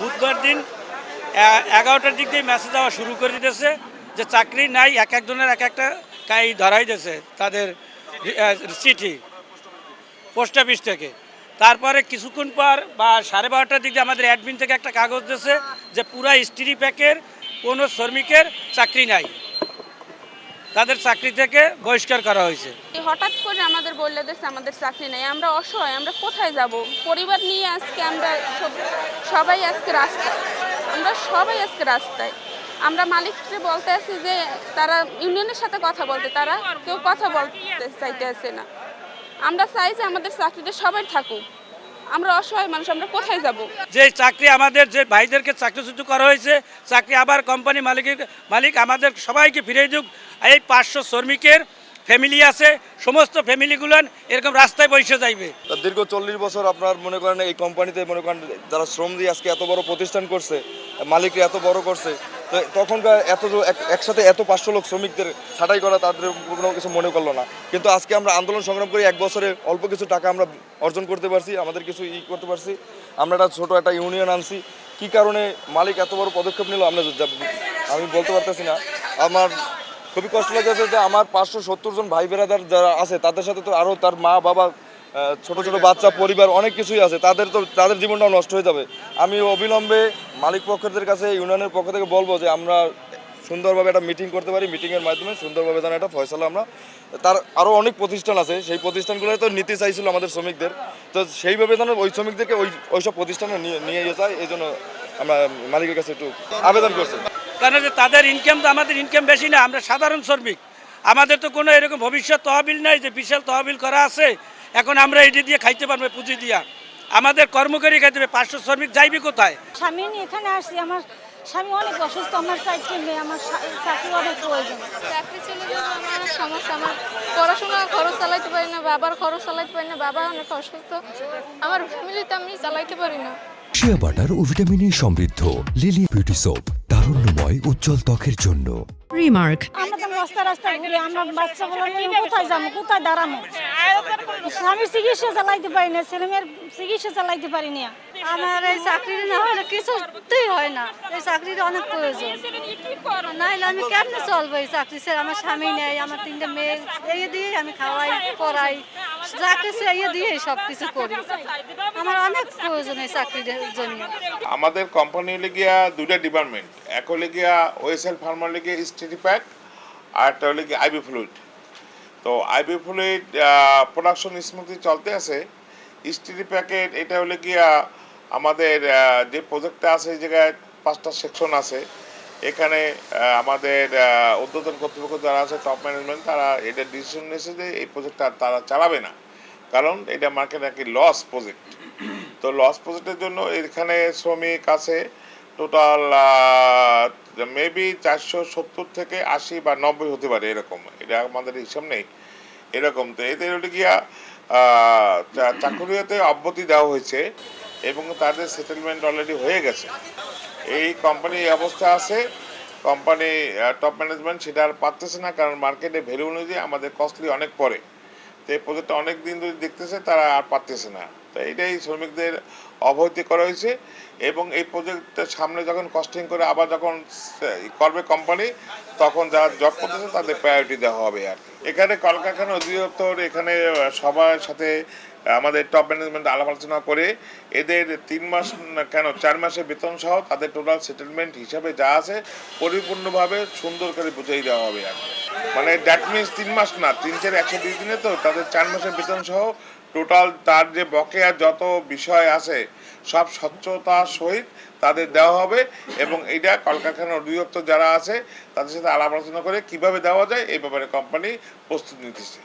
বুধবার দিন এগারোটার দিক দিয়ে মেসেজ দেওয়া শুরু করে দিতেছে যে চাকরি নাই, এক একজনের এক একটা কাই ধরাই দিয়েছে তাদের চিঠি পোস্ট অফিস থেকে। তারপরে কিছুক্ষণ পর বা সাড়ে বারোটার দিক দিয়ে আমাদের অ্যাডমিন থেকে একটা কাগজ দিয়েছে যে পুরা স্ত্রী প্যাকের কোনো শ্রমিকের চাকরি নাই। তাদের চাকরি থেকে বহিষ্কার করা হয়েছে। হঠাৎ করে আমাদের বললে দিচ্ছে আমাদের চাকরি নেই, আমরা অসহায়, আমরা কোথায় যাব? পরিবার নিয়ে আজকে আমরা সব- সবাই আজকে রাস্তায়। আমরা সবাই আজকে রাস্তায়। আমরা মালিককে বলতে আছি যে তারা ইউনিয়নের সাথে কথা বলতে, তারা কেউ কথা বলতে চাইতে আসে না। আমরা চাই যে আমাদের চাকরিটা সবাই থাকুক। আমরা অসহায় মানুষ আমরা কোথায় যাব? যে চাকরি আমাদের যে ভাইদেরকে চাকরিচ্যুত করা হয়েছে চাকরি আবার কোম্পানি মালিকের মালিক আমাদের সবাইকে ফিরে দিক। এই পাঁচশো শ্রমিকের ফ্যামিলি আছে সমস্ত ফ্যামিলিগুলো এরকম রাস্তায় বসে যাইবে। দীর্ঘ চল্লিশ বছর আপনার মনে করেন এই কোম্পানিতে মনে করেন যারা শ্রম দিয়ে আজকে এত বড় প্রতিষ্ঠান করছে মালিকরা এত বড় করছে তো তখনকার এত এক- একসাথে এত পাঁচশো লোক শ্রমিকদের ছাঁটাই করা তাদের কোনো কিছু মনে করল না। কিন্তু আজকে আমরা আন্দোলন সংগ্রাম করে এক বছরে অল্প কিছু টাকা আমরা অর্জন করতে পারছি, আমাদের কিছু ই করতে পারছি। আমরা একটা ছোটো একটা ইউনিয়ন আনছি। কি কারণে মালিক এত বড় পদক্ষেপ নিল আমরা আমি বলতে পারতেছি না। আমার খুবই কষ্ট লাগতেছে যে আমার পাঁচশো সত্তর জন ভাই বেরাদার যারা আছে, তাদের সাথে তো আরও তার মা বাবা ছোট ছোট বাচ্চা, পরিবার, অনেক কিছুই আছে। তাদের তো তাদের জীবনটাও নষ্ট হয়ে যাবে। আমি অবিলম্বে মালিক পক্ষদের কাছে, ইউনিয়নের পক্ষ থেকে বলব যে, আমরা সুন্দরভাবে একটা মিটিং করতে পারি। মিটিংয়ের মাধ্যমে সুন্দরভাবে যেন একটা ফয়সালা আমরা তার আরও অনেক প্রতিষ্ঠান আছে। সেই প্রতিষ্ঠানগুলো তো নিতে চাইছিল আমাদের শ্রমিকদের। তো সেইভাবে যেন ওই শ্রমিকদেরকে ওই ওইসব প্রতিষ্ঠানে নিয়ে নিয়ে চাই এই জন্য আমরা মালিকের কাছে একটু আবেদন করছি। কারণ যে তাদের ইনকাম তো আমাদের ইনকাম বেশি না, আমরা সাধারণ শ্রমিক। আমাদের তো কোনো এরকম ভবিষ্যৎ তহবিল নাই যে বিশাল তহবিল করা আছে। এখন আমরা এটি দিয়ে খাইতে পারব পুঁজি দিয়া। আমাদের কর্মকারী খাইতে হবে পাঁচশো শ্রমিক যাইবে কোথায়? স্বামী এখানে আসছি আমার স্বামী অনেক অসুস্থ আমার চারটে মেয়ে আমার চাকরি অনেক প্রয়োজন। চাকরি ছিল যে আমার সমস্যা আমার পড়াশোনা খরচ চালাইতে পারি না বাবার খরচ চালাইতে পারি না বাবা অনেক অসুস্থ আমার ফ্যামিলিতে আমি চালাইতে পারি না। শিয়া বাটার ও ভিটামিনে সমৃদ্ধ লিলি বিউটি সোপ তারুণ্যময় উজ্জ্বল ত্বকের জন্য। Remark. আমরা তো রাস্তা রাস্তায় ঘুরে আমরা বাচ্চাগুলো কোথায় যাব কোথায় দাঁড়ানো স্বামীর চিকিৎসা চালাইতে পারি না ছেলে মেয়ের চিকিৎসা চালাইতে পারি না। আমার এই চাকরি না হলে কিছুতেই হয় না। এই চাকরির অনেক প্রয়োজন। না হলে আমি কেমনে চলবো? এই চাকরি ছেড়ে আমার স্বামী নেই আমার তিনটে মেয়ে এই দিয়ে আমি খাওয়াই পড়াই চাকরি ছেড়ে দিয়ে সব কিছু করি। আমার অনেক প্রয়োজন এই চাকরির জন্য। আমাদের কোম্পানি হলে গিয়া দুইটা ডিপার্টমেন্ট এক হলে গিয়া ওয়েসেল ফার্মার হলে গিয়া স্টেডি প্যাক আর একটা হলে গিয়া আইবি ফ্লুইড তো আইবি ফ্লুইড প্রোডাকশন স্মুথলি চলতে আছে। স্টেডি প্যাকেট এটা হলে গিয়া আমাদের যে প্রজেক্টটা আছে এই জায়গায় পাঁচটা সেকশন আছে। এখানে আমাদের আহ, কর্তৃপক্ষ যারা আছে টপ ম্যানেজমেন্ট তারা এটা ডিসিশন নিয়েছে যে এই প্রজেক্টটা তারা চালাবে না। কারণ এটা মার্কেট নাকি লস প্রজেক্ট তো লস প্রজেক্টের জন্য এখানে শ্রমিক আছে টোটাল মেবি চারশো সত্তর থেকে আশি বা নব্বই হতে পারে এরকম। এটা আমাদের হিসাব নেই। এরকম। তো হলে গিয়া আহ, চা- চাকুরিয়াতে অব্যতি দেওয়া হয়েছে এবং তাদের সেটেলমেন্ট অলরেডি হয়ে গেছে। এই কোম্পানি এই অবস্থা আছে। কোম্পানি টপ ম্যানেজমেন্ট সেটা আর পারতেছে না কারণ মার্কেটে ভ্যালু অনুযায়ী আমাদের কস্টলি অনেক পড়ে। তো এই প্রজেক্টটা অনেক দিন ধরে দেখতেছে, তারা আর পারতেছে না তো এটাই শ্রমিকদের অবহিত করা হয়েছে এবং এই প্রজেক্টটা সামনে যখন কস্টিং করে আবার যখন করবে কোম্পানি তখন যারা জব করতেছে তাদের প্রায়োরিটি দেওয়া হবে আর কি। এখানে কলকারখানা অধিদপ্তর, এখানে সবার সাথে আমাদের টপ ম্যানেজমেন্ট আলাপ আলোচনা করে, এদের তিন মাস কেন, চার মাসের বেতন সহ তাদের টোটাল সেটেলমেন্ট হিসাবে যা আছে, পরিপূর্ণভাবে সুন্দর করে বুঝিয়ে দেওয়া হবে আর। মানে দ্যাট মিনস তিন মাস না, তিন চার একশো দুই দিনে তো তাদের চার মাসের বেতন সহ টোটাল তার যে বকেয়া যত বিষয় আছে, সব স্বচ্ছতার সহিত তাদের দেওয়া হবে এবং এটা কলকারখানার অধিদপ্তর যারা আছে, তাদের সাথে আলাপ আলোচনা করে কীভাবে দেওয়া যায়, এই ব্যাপারে কোম্পানি প্রস্তুতি নিতেছে।